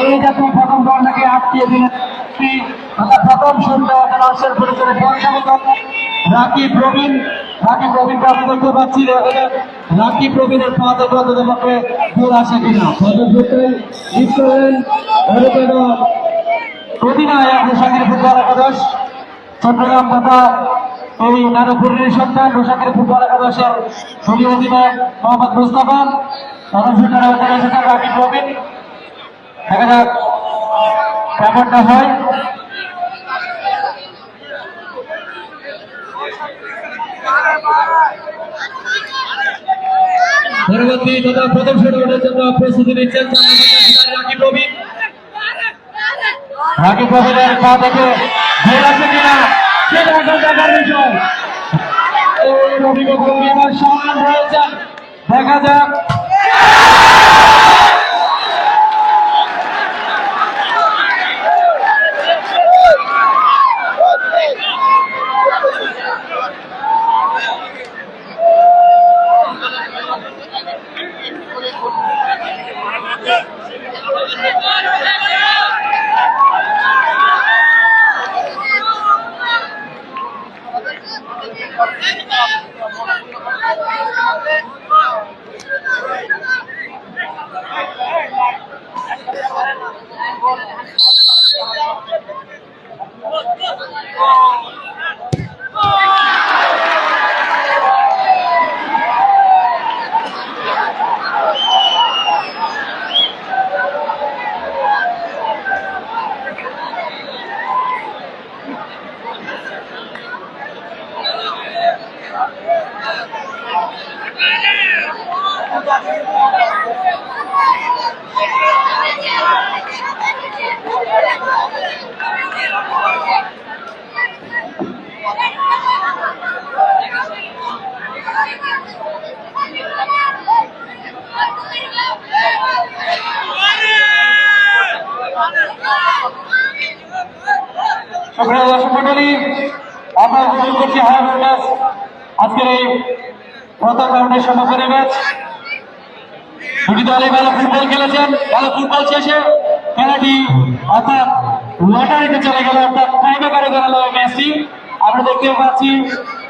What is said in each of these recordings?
এই যাত্রা প্রথম দলটাকে আটকিয়ে দিলেন। তথা প্রথম শুনতে অর্থের পরিচয় পরিচালক রাকি প্রবীণ রাকি প্রবীণকে আপনি দেখতে পাচ্ছি রাকি প্রবীণের পা থেকে অন্তত পক্ষে গোল আসে কিনা? অধিনায়ক রোশাকের ফুটবল একাদশ, চট্টগ্রাম তথা এই নারপুরের সন্তান রোশাকের ফুটবল একাদশের সলি অধিনায়ক মোহাম্মদ মুস্তাফা। প্রথম শুটারে দেখা যাক কেমনটা হয়। পরবর্তী তথা প্রথম শুটারের জন্য প্রস্তুতি নিচ্ছেন রাকি প্রবীণ রাকি প্রবীণের পা থেকে গোল আছে কিনা সেটা এখন দেখার বিষয়। রবি গোকুল এবার সমান রয়েছেন দেখা যাক Oh. সুপ্রিয় দর্শক মন্ডলী আমরা উপভোগ করছি হায়ার ম্যাচ আজকের এই প্রথম রাউন্ডের সমাপনী ম্যাচ। দুটি দলই ভালো ফুটবল খেলেছেন, ভালো ফুটবল শেষে খেলাটি অর্থাৎ লটারিতে চলে গেল, অর্থাৎ টাইব্রেকারে গেল ম্যাচটি। আমরা দেখতে পাচ্ছি,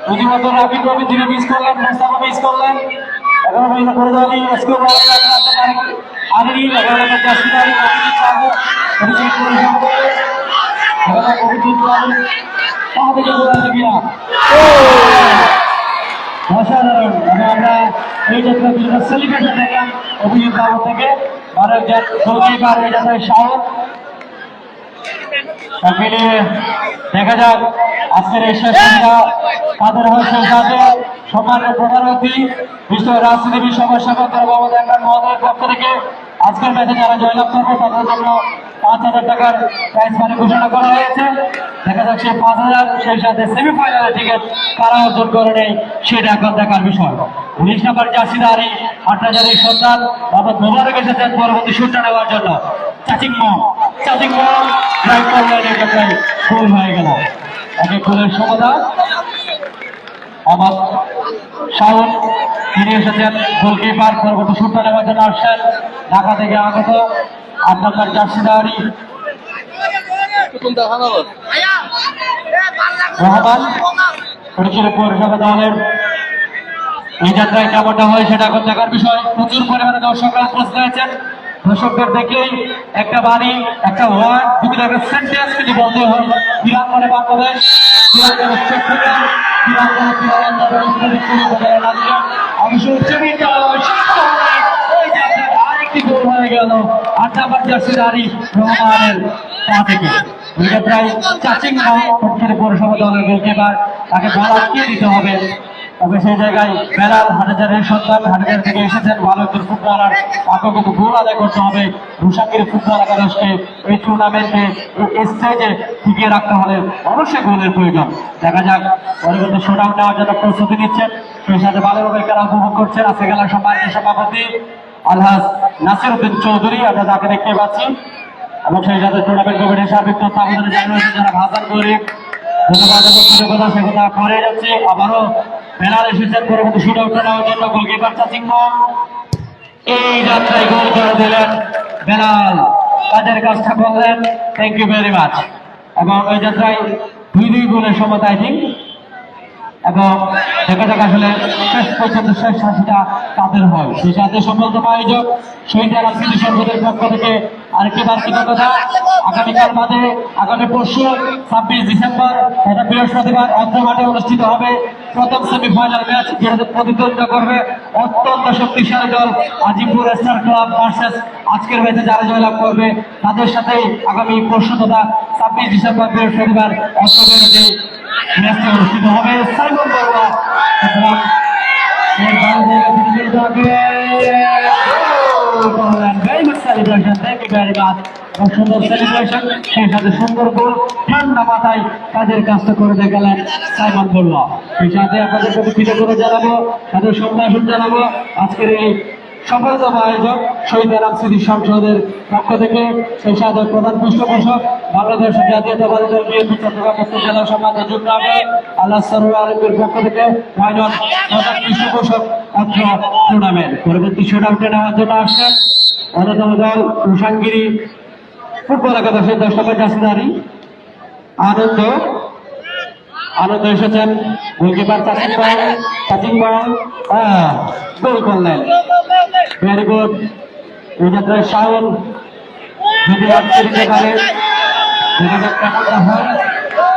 রীতিমতো রাবি কবি তিনি মিস করলেন, মোস্তাফা মিস করলেন। এখন পর্যন্ত করে দলই স্কোর আরেনি এগারো নম্বর জাসিদারি অভিজিৎ সাহু অসাধারণ শাহরুখ মিলিয়ে দেখা যাক আজকের এই শেষ খেলা কাদের হয় শেষ সম্মানের প্রধান বিশ্ব রাজনীতি সমস্যা কর্তার মোহাম্মদ একবার মহোদয়ের পক্ষ থেকে আজকের ম্যাচে যারা জয়লাভ করবে তাদের জন্য পাঁচ হাজার টাকার প্রাইজ মানি ঘোষণা করা হয়েছে। দেখা যাক সেই পাঁচ হাজার, সেই সাথে সেমিফাইনালে টিকিট কারা অর্জন করে নেই সেটা এখন দেখার বিষয়। উনিশ নম্বর জার্সিদারি হাটরাজারির সন্তান, মোহাম্মদ মোবারক এসেছেন পরবর্তী শুটটা নেওয়ার জন্য। চাচিং মম চাচিং মম কর্নারের কাছে গোল হয়ে গেল। একে গোলের সমাধান আমার শাহুন তিনি এসেছেন গোলকিপার পরবর্তী শুটটা নেওয়ার জন্য আসছেন ঢাকা থেকে আগত আট নম্বর রহমান পরিচয় পৌরসভা দলের এই যাত্রায় হয়, সেটা এখন দেখার বিষয়। প্রচুর পরিমাণে দর্শকরা উপস্থিত হয়েছেন দর্শকদের দেখেই একটা বাড়ি, একটা ওয়ার্ড বিভিন্ন একটা সেন্টেন্স যদি বলতে হয় বিরাঙ্গনে বাংলাদেশ। বিরাঙ্গনে চট্টগ্রাম বিরাঙ্গনে অবশ্য উচ্চ বিদ্যালয় ওই যাত্রায় আরেকটি গোল হয়ে গেল। পা থেকে প্রায় চাচিং পৌরসভা দলের গোলকিপার তাকে বল আটকিয়ে দিতে হবে। তবে সেই জায়গায় বেলাল হাটাজারের সন্তান হাটাজার থেকে এসেছেন ভালো তাকে কিন্তু গোল আদায় করতে হবে। রুশাকির ফুটবল একাদশকে এই টুর্নামেন্টে স্টেজে টিকিয়ে রাখতে হলে অবশ্যই গোলের প্রয়োজন। দেখা যাক পরবর্তী শোডাউন নেওয়ার জন্য প্রস্তুতি নিচ্ছেন। সেই সাথে ভালোভাবে উপভোগ করছেন আজকে খেলার সম্মানিত সভাপতি আলহাজ নাসির উদ্দিন চৌধুরী। আমরা তাকে দেখতে পাচ্ছি। এবং সেই সাথে টুর্নামেন্ট কমিটির সার্বিক তত্ত্বাবধানে জানা হয়েছে যারা ভাষণ করে ধন্যবাদ এবং কৃতজ্ঞতা সে কথা করে যাচ্ছে। আবারও বেলাল এসেছেন পরবর্তী শুট আউট নেওয়ার জন্য গোলকিপার চাচিং এই যাত্রায় দিলেন বেলাল। কাজের কাজটা করলেন। থ্যাংক ইউ ভেরি মাচ এবং ওই যাত্রায় দুই দুই গুণের সমতা আই এবং দেখা আসলে শেষ পর্যন্ত শেষ হাসিটা তাদের হয়। সেই সাথে সফলতম আয়োজক শহীদ আলম স্মৃতি সংসদের পক্ষ থেকে আরেকটি বার কৃতজ্ঞতা আগামীকাল বাদে, আগামী পরশু, ছাব্বিশ ডিসেম্বর, এটা বৃহস্পতিবার অর্ধ মাঠে অনুষ্ঠিত হবে। প্রথম সেমিফাইনাল ম্যাচ যেটাতে প্রতিদ্বন্দ্বিতা করবে অত্যন্ত শক্তিশালী দল আজিমপুর স্টার ক্লাব ভার্সেস। আজকের ম্যাচে যারা জয়লাভ করবে, তাদের সাথেই আগামী পরশু তথা ছাব্বিশ ডিসেম্বর, বৃহস্পতিবার অষ্টমেরতে ম্যাচটি অনুষ্ঠিত হবে। সাইমন সুন্দর সেলিব্রেশন সেই সাথে সুন্দর গোল ঠান্ডা মাথায় কাজের কাজটা করে দিয়ে গেলেন সাইমন বড়ুয়া সেই সাথে আপনাদের প্রতি কৃতজ্ঞতা জানাব, তাদের সম্ভাষণ জানাব। আজকের এই সফলতম আয়োজক শহীদ আরাম স্মৃতি সংসদের পক্ষ থেকে সেই সাথে প্রধান পৃষ্ঠপোষক, বাংলাদেশ জাতীয়তাবাদী দল বিএনপি চট্টগ্রাম আহ্বায়ক আল্লাহ সরুর আলমের পক্ষ থেকে ময়নন প্রধান পৃষ্ঠপোষক অত্র টুর্নামেন্ট পরবর্তী টুর্নামেন্টে নেওয়ার জন্য আসছেন অন্যতম দল রুশানগিরি ফুটবল একাদশের দশ নম্বর জাসিদারি, আনন্দ আনন্দ এসেছেন গোলকিপার চাচিং বল চাচিং বল গোল করলেন ভেরি গুড এই যাত্রায় শাওন যদি আটকে দিতে পারে দেখা যাক কেমনটা হয়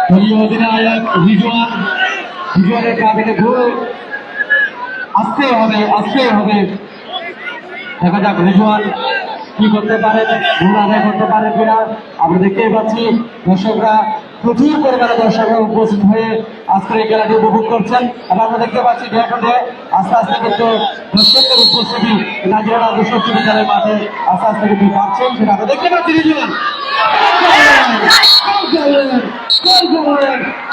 দলীয় অধিনায়ক রিজওয়ান। রিজওয়ানের পা থেকে গোল। আসতেই হবে আসতেই হবে। দেখা যাক রিজওয়ান কি করতে পারেন গোল আদায় করতে পারেন কিনা। আমরা দেখতেই পাচ্ছি দর্শকরা প্রচুর পরিমাণে দর্শকরা উপস্থিত হয়ে আজকের এই খেলাটি উপভোগ করছেন। এবং আমরা দেখতে পাচ্ছি ডে টু ডে আস্তে আস্তে কিন্তু দর্শকদের উপস্থিতি নাজিরা আদর্শ বিদ্যালয়ের মাঠে আস্তে আস্তে কিন্তু বাড়ছেন সেটা আমরা দেখতে পাচ্ছি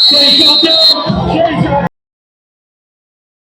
সেই সাথে সেই সাথে